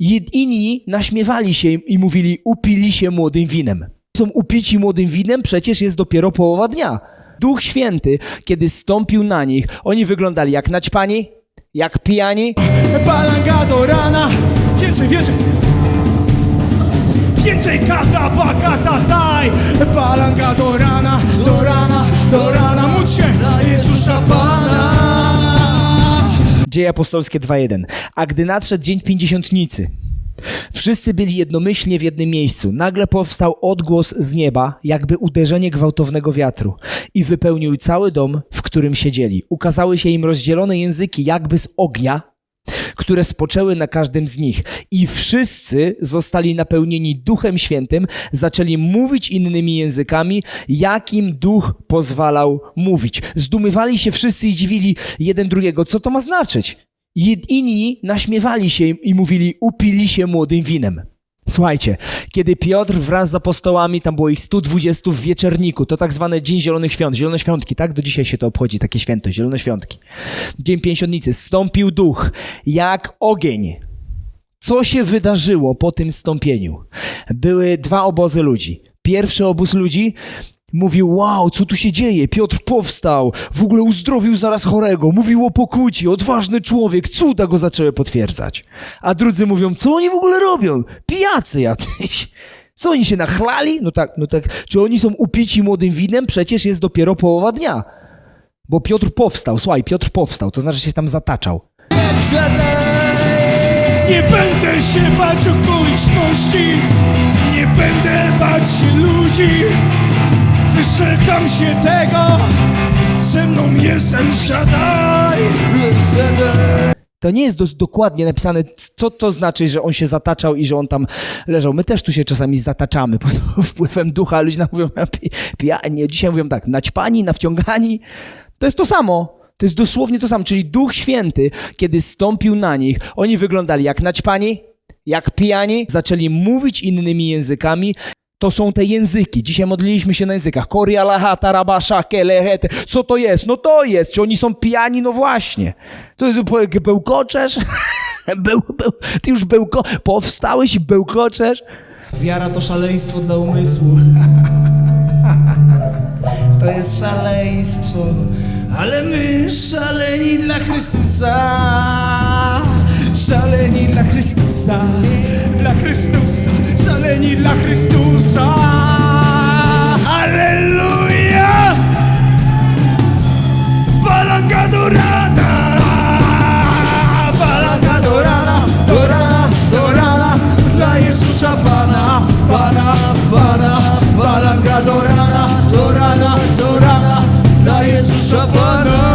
Inni naśmiewali się i mówili, upili się młodym winem. Są upici młodym winem, przecież jest dopiero połowa dnia. Duch Święty, kiedy stąpił na nich, oni wyglądali jak naćpani, jak pijani, Balanga do rana Więcej, więcej Więcej kata, bakata, daj Balanga do rana, do rana, do rana Módl się Jezusa Dzieje apostolskie 2.1. A gdy nadszedł dzień pięćdziesiątnicy, wszyscy byli jednomyślnie w jednym miejscu. Nagle powstał odgłos z nieba, jakby uderzenie gwałtownego wiatru i wypełnił cały dom, w którym siedzieli. Ukazały się im rozdzielone języki jakby z ognia, które spoczęły na każdym z nich. I wszyscy zostali napełnieni Duchem Świętym, zaczęli mówić innymi językami, jakim Duch pozwalał mówić. Zdumywali się wszyscy i dziwili jeden drugiego, co to ma znaczyć. Inni naśmiewali się i mówili, upili się młodym winem. Słuchajcie, kiedy Piotr wraz z apostołami, tam było ich 120 w wieczerniku, to tak zwany Dzień Zielonych Świąt, Zielone Świątki, tak? Do dzisiaj się to obchodzi, takie święto, Zielone Świątki. Dzień Pięćdziesiątnicy, stąpił duch jak ogień. Co się wydarzyło po tym stąpieniu? Były dwa obozy ludzi. Pierwszy obóz ludzi mówił, wow, co tu się dzieje? Piotr powstał, w ogóle uzdrowił zaraz chorego, mówił o pokuci, odważny człowiek, cuda go zaczęły potwierdzać. A drudzy mówią, co oni w ogóle robią? Pijacy jacyś. Co oni się nachlali? No tak, no tak. Czy oni są upici młodym winem? Przecież jest dopiero połowa dnia. Bo Piotr powstał, słuchaj, Piotr powstał, to znaczy się tam zataczał. Nie będę się bać okoliczności Nie będę bać się ludzi Wyrzekam się tego Ze mną jest El To nie jest dos- dokładnie napisane, co to znaczy, że on się zataczał i że on tam leżał. My też tu się czasami zataczamy pod wpływem ducha, ludzie nam mówią pi- pijani, dzisiaj mówią tak, naćpani, nawciągani. To jest to samo. To jest dosłownie to samo, czyli Duch Święty, kiedy stąpił na nich, oni wyglądali jak naćpani, jak pijani, zaczęli mówić innymi językami. To są te języki. Dzisiaj modliliśmy się na językach. Korialahata, rabasha, kelehete. Co to jest? No to jest. Czy oni są pijani? No właśnie. Co jest? Bełkoczesz? Beł, beł, ty już bełko... Powstałeś i bełkoczesz? Wiara to szaleństwo dla umysłu To jest szaleństwo Ale my szaleni dla Chrystusa Szaleni dla Chrystusa Dla Chrystusa Szaleni dla Chrystusa. Alleluja Balanga do rana! Balanga do rana Do rana, do rana Dla Jezusa Pana Pana, Pana. Balanga do rana Do rana, do rana Dla Jezusa Pana